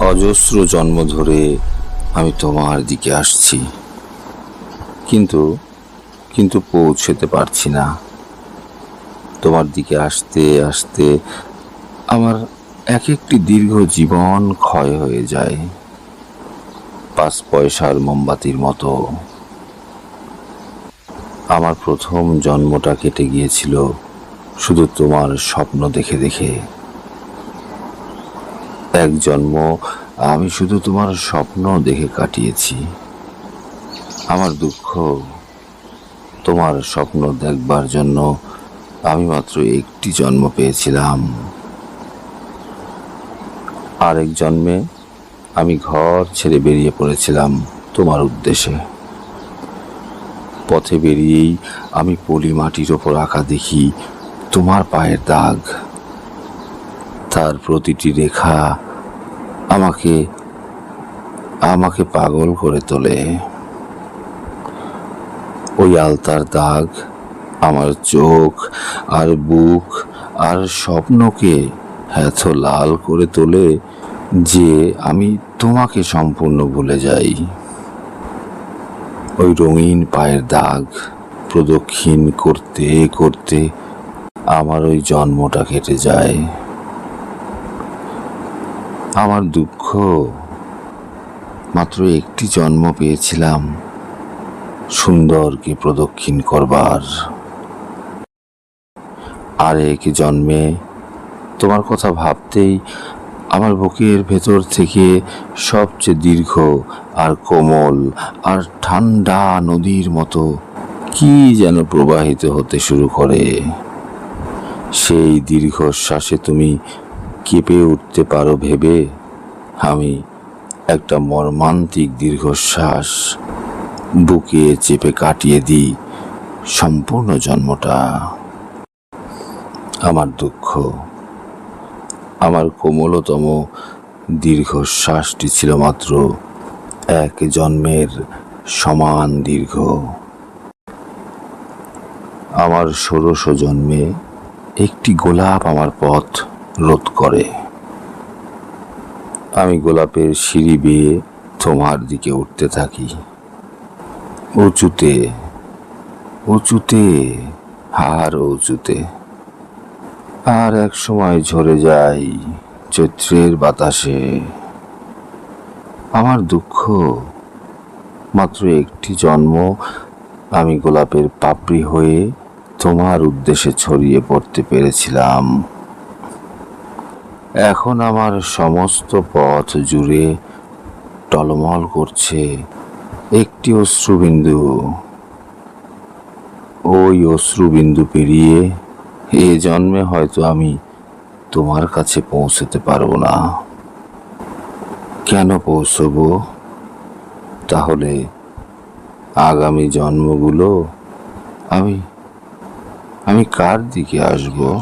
অজস্র জন্ম ধরে আমি তোমার দিকে আসছি। কিন্তু কিন্তু পৌঁছতে পারছি না। তোমার দিকে আসতে আসতে আমার এক একটি দীর্ঘ জীবন ক্ষয় হয়ে যায়। পাঁচ পয়সার মোমবাতির মতো। আমার প্রথম জন্মটা কেটে গিয়েছিল শুধু তোমার স্বপ্ন দেখে দেখে। এক জন্ম আমি শুধু তোমার স্বপ্ন দেখে কাটিয়েছি। আমার দুঃখ তোমার স্বপ্ন দেখবার জন্য আমি মাত্র একটি জন্ম পেয়েছিলাম। আরেক জন্মে আমি ঘর ছেড়ে বেরিয়ে পড়েছিলাম তোমার উদ্দেশ্যে। পথে বেরিয়েই আমি পলি মাটির ওপর আঁকা দেখি তোমার পায়ের দাগ। তার প্রতিটি রেখা আমাকে আমাকে পাগল করে তোলে। ওই আলতার দাগ আমার চোখ আর বুক আর স্বপ্নকে এত লাল করে তোলে যে আমি তোমাকে সম্পূর্ণ ভুলে যাই। ওই রঙিন পায়ের দাগ প্রদক্ষিণ করতে করতে আমার ওই জন্মটা কেটে যায়। আমার দুঃখ। মাত্র একটি জন্ম পেয়েছিলাম সুন্দরকে প্রদক্ষিণ করবার। আর এক জন্মে তোমার কথা ভাবতেই আমার বুকের ভেতর থেকে সবচেয়ে দীর্ঘ আর কোমল আর ঠান্ডা নদীর মতো কি যেন প্রবাহিত হতে শুরু করে। সেই দীর্ঘশ্বাসে তুমি কেঁপে উঠতে পারো ভেবে আমি একটা মর্মান্তিক দীর্ঘশ্বাস বুকে চেপে কাটিয়ে দিই সম্পূর্ণ জন্মটা। আমার দুঃখ, আমার কোমলতম দীর্ঘশ্বাসটি ছিল মাত্র এক জন্মের সমান দীর্ঘ। আমার ষোড়শ জন্মে একটি গোলাপ আমার পথ রোধ করে। আমি গোলাপের সিঁড়ি বেয়ে তোমার দিকে উঠতে থাকি। উঁচুতে উঁচুতে, আর উঁচুতে। আর এক সময় ঝরে যাই চৈত্রের বাতাসে। আমার দুঃখ, মাত্র একটি জন্ম, আমি গোলাপের পাপড়ি হয়ে তোমার উদ্দেশ্যে ছড়িয়ে পড়তে পেরেছিলাম। এখন আমার সমস্ত পথ জুড়ে টলমল করছে একটি অশ্রুবিন্দু। ওই অশ্রুবিন্দু পেরিয়ে এ জন্মে হয়তো আমি তোমার কাছে পৌঁছতে পারব না। কেন পৌঁছবো? তাহলে আগামী জন্মগুলো আমি আমি কার দিকে আসব?